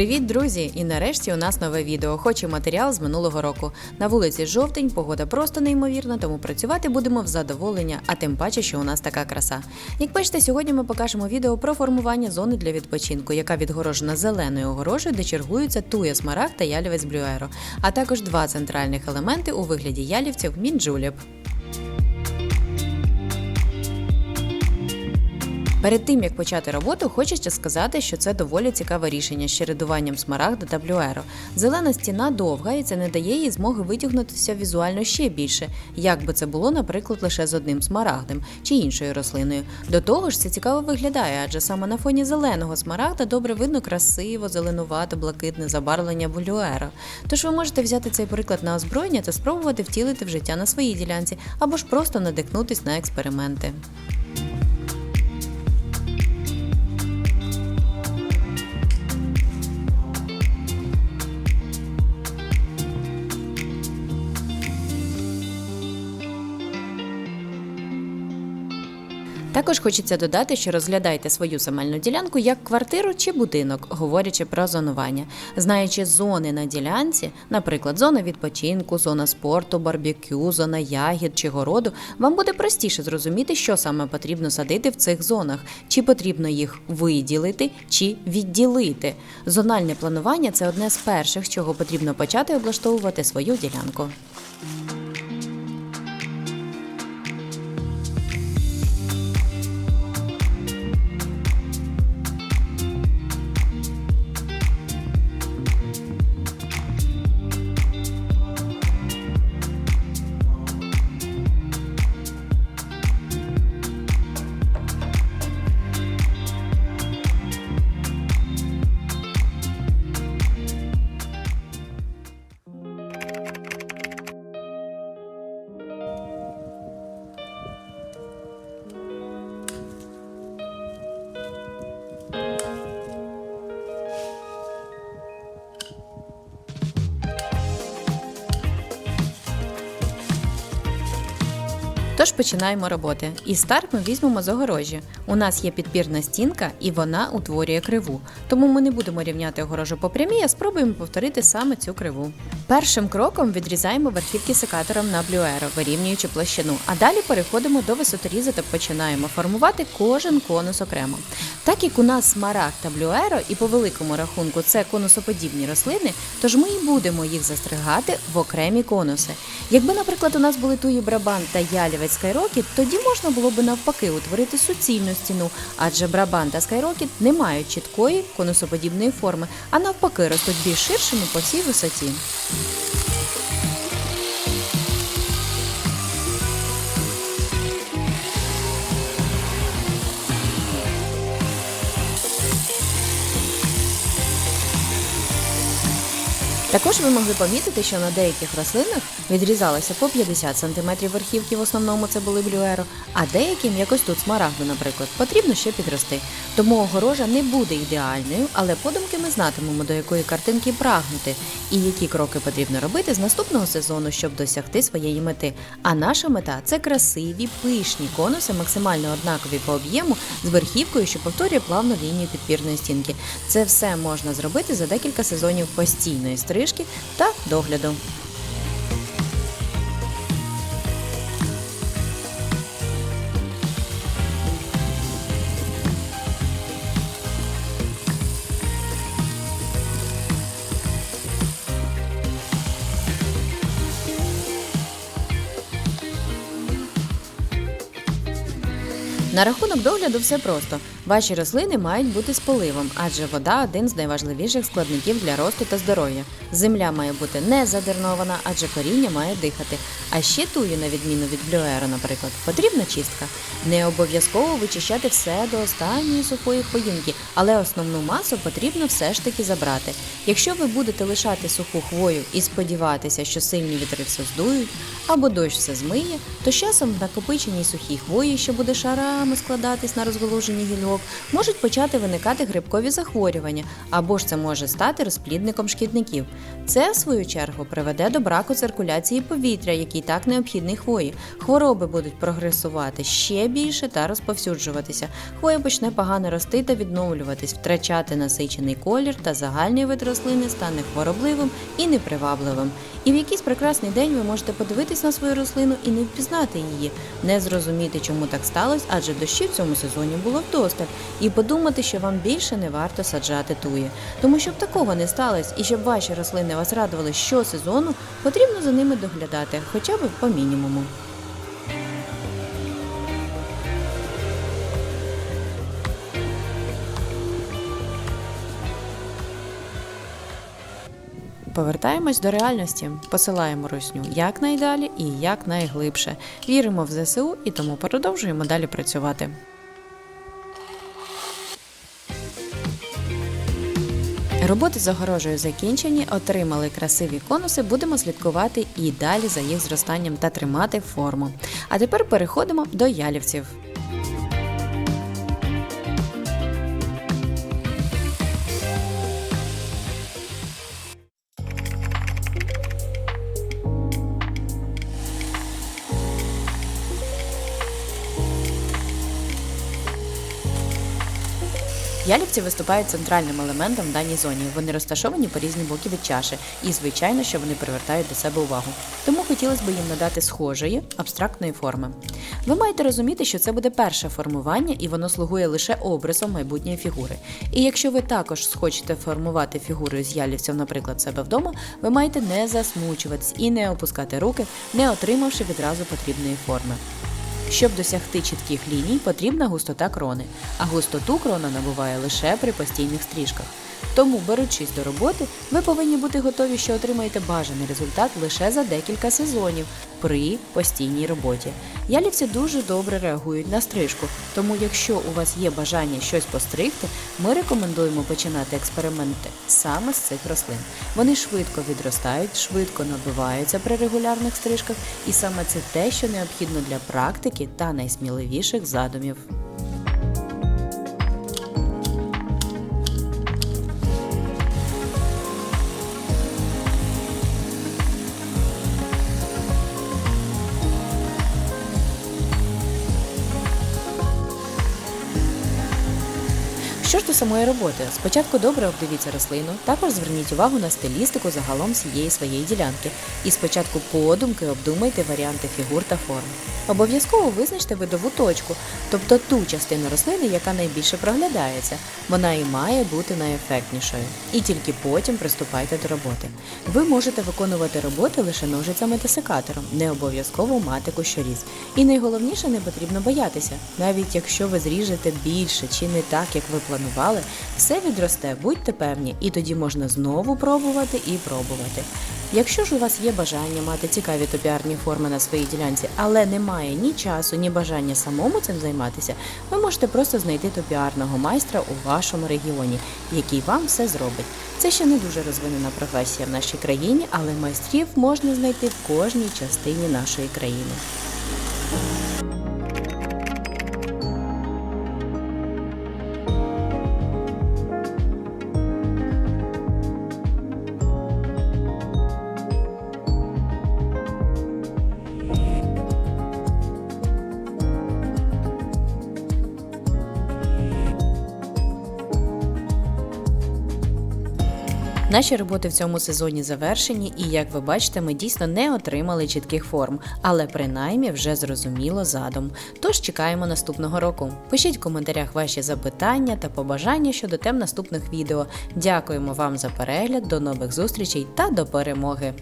Привіт, друзі! І нарешті у нас нове відео. Хоч і матеріал з минулого року. На вулиці жовтень, погода просто неймовірна, тому працювати будемо в задоволення, а тим паче, що у нас така краса. Як бачите, сьогодні ми покажемо відео про формування зони для відпочинку, яка відгорожена зеленою огорожею, де чергуються туя смарагд та ялівець блюеро, а також два центральних елементи у вигляді ялівців мінджуліп. Перед тим як почати роботу, хочеться сказати, що це доволі цікаве рішення з чередуванням смарагда та блюеро. Зелена стіна довга і це не дає їй змоги витягнутися візуально ще більше, як би це було, наприклад, лише з одним смарагдом чи іншою рослиною. До того ж, це цікаво виглядає, адже саме на фоні зеленого смарагда добре видно красиво, зеленувато, блакитне забарвлення блюеро. Тож ви можете взяти цей приклад на озброєння та спробувати втілити в життя на своїй ділянці або ж просто надихнутись на експерименти. Також хочеться додати, що розглядайте свою земельну ділянку як квартиру чи будинок, говорячи про зонування. Знаючи зони на ділянці, наприклад, зона відпочинку, зона спорту, барбекю, зона ягід чи городу, вам буде простіше зрозуміти, що саме потрібно садити в цих зонах, чи потрібно їх виділити чи відділити. Зональне планування це одне з перших, з чого потрібно почати облаштовувати свою ділянку. Тож починаємо роботи. І старт ми візьмемо з огорожі. У нас є підпірна стінка і вона утворює криву. Тому ми не будемо рівняти огорожу по прямій, а спробуємо повторити саме цю криву. Першим кроком відрізаємо верхівки секатором на блюеро, вирівнюючи площину. А далі переходимо до висоторіза та починаємо формувати кожен конус окремо. Так як у нас смарагд та блюеро, і по великому рахунку це конусоподібні рослини, тож ми і будемо їх застригати в окремі конуси. Якби, наприклад, у нас були туї брабан та ялівець Скайрокіт, тоді можна було б навпаки утворити суцільну стіну, адже брабан та Skyrocket не мають чіткої конусоподібної форми, а навпаки ростуть більш ширшими по всій висоті. Також ви могли помітити, що на деяких рослинах відрізалося по 50 см верхівки, в основному це були блюеро, а деяким, якось тут смарагду, наприклад, потрібно ще підрости. Тому огорожа не буде ідеальною, але подумки ми знатимемо, до якої картинки прагнути і які кроки потрібно робити з наступного сезону, щоб досягти своєї мети. А наша мета це красиві, пишні конуси, максимально однакові по об'єму, з верхівкою, що повторює плавну лінію підпірної стінки. Це все можна зробити за декілька сезонів постійної стрижки та догляду. На рахунок догляду все просто. Ваші рослини мають бути з поливом, адже вода один з найважливіших складників для росту та здоров'я. Земля має бути не задернована, адже коріння має дихати. А ще тую, на відміну від блюера, наприклад, потрібна чистка. Не обов'язково вичищати все до останньої сухої хвоїнки, але основну масу потрібно все ж таки забрати. Якщо ви будете лишати суху хвою і сподіватися, що сильні вітри все здують, або дощ все змиє, то з часом в накопиченій сухій хвої, що буде шарами складатись на розголоженні гілок, можуть почати виникати грибкові захворювання, або ж це може стати розплідником шкідників. Це, в свою чергу, приведе до браку циркуляції повітря, який так необхідний хвої. Хвороби будуть прогресувати ще більше та розповсюджуватися. Хвоя почне погано рости та відновлюватись, втрачати насичений колір та загальний вид рослини стане хворобливим і непривабливим. І в якийсь прекрасний день ви можете подивитись на свою рослину і не впізнати її, не зрозуміти, чому так сталося, адже дощів в цьому сезоні було вдосталь, і подумати, що вам більше не варто саджати туї. Тому щоб такого не сталося, і щоб ваші рослини вас радували щосезону, потрібно за ними доглядати, хоча б по мінімуму. Повертаємось до реальності, посилаємо русню якнайдалі і якнайглибше. Віримо в ЗСУ і тому продовжуємо далі працювати. Роботи з огорожею закінчені, отримали красиві конуси, будемо слідкувати і далі за їх зростанням та тримати форму. А тепер переходимо до ялівців. Ялівці виступають центральним елементом в даній зоні. Вони розташовані по різні боки від чаші, і звичайно, що вони привертають до себе увагу. Тому хотілося б їм надати схожої абстрактної форми. Ви маєте розуміти, що це буде перше формування, і воно слугує лише образом майбутньої фігури. І якщо ви також схочете формувати фігуру з ялівців, наприклад, себе вдома, ви маєте не засмучуватись і не опускати руки, не отримавши відразу потрібної форми. Щоб досягти чітких ліній, потрібна густота крони, а густоту крона набуває лише при постійних стрижках. Тому, беручись до роботи, ви повинні бути готові, що отримаєте бажаний результат лише за декілька сезонів при постійній роботі. Ялівці дуже добре реагують на стрижку, тому якщо у вас є бажання щось постригти, ми рекомендуємо починати експерименти саме з цих рослин. Вони швидко відростають, швидко набиваються при регулярних стрижках, і саме це те, що необхідно для практики та найсміливіших задумів. Що ж до самої роботи? Спочатку добре обдивіться рослину, також зверніть увагу на стилістику загалом всієї своєї ділянки. І спочатку подумки обдумайте варіанти фігур та форм. Обов'язково визначте видову точку, тобто ту частину рослини, яка найбільше проглядається. Вона і має бути найефектнішою. І тільки потім приступайте до роботи. Ви можете виконувати роботи лише ножицями та секатором, не обов'язково мати кущоріз. І найголовніше не потрібно боятися. Навіть якщо ви зріжете більше чи не так, як ви планували, все відросте, будьте певні, і тоді можна знову пробувати і пробувати. Якщо ж у вас є бажання мати цікаві топіарні форми на своїй ділянці, але немає ні часу, ні бажання самому цим займатися, ви можете просто знайти топіарного майстра у вашому регіоні, який вам все зробить. Це ще не дуже розвинена професія в нашій країні, але майстрів можна знайти в кожній частині нашої країни. Наші роботи в цьому сезоні завершені, і як ви бачите, ми дійсно не отримали чітких форм, але принаймні вже зрозуміло задум. Тож чекаємо наступного року. Пишіть в коментарях ваші запитання та побажання щодо тем наступних відео. Дякуємо вам за перегляд, до нових зустрічей та до перемоги!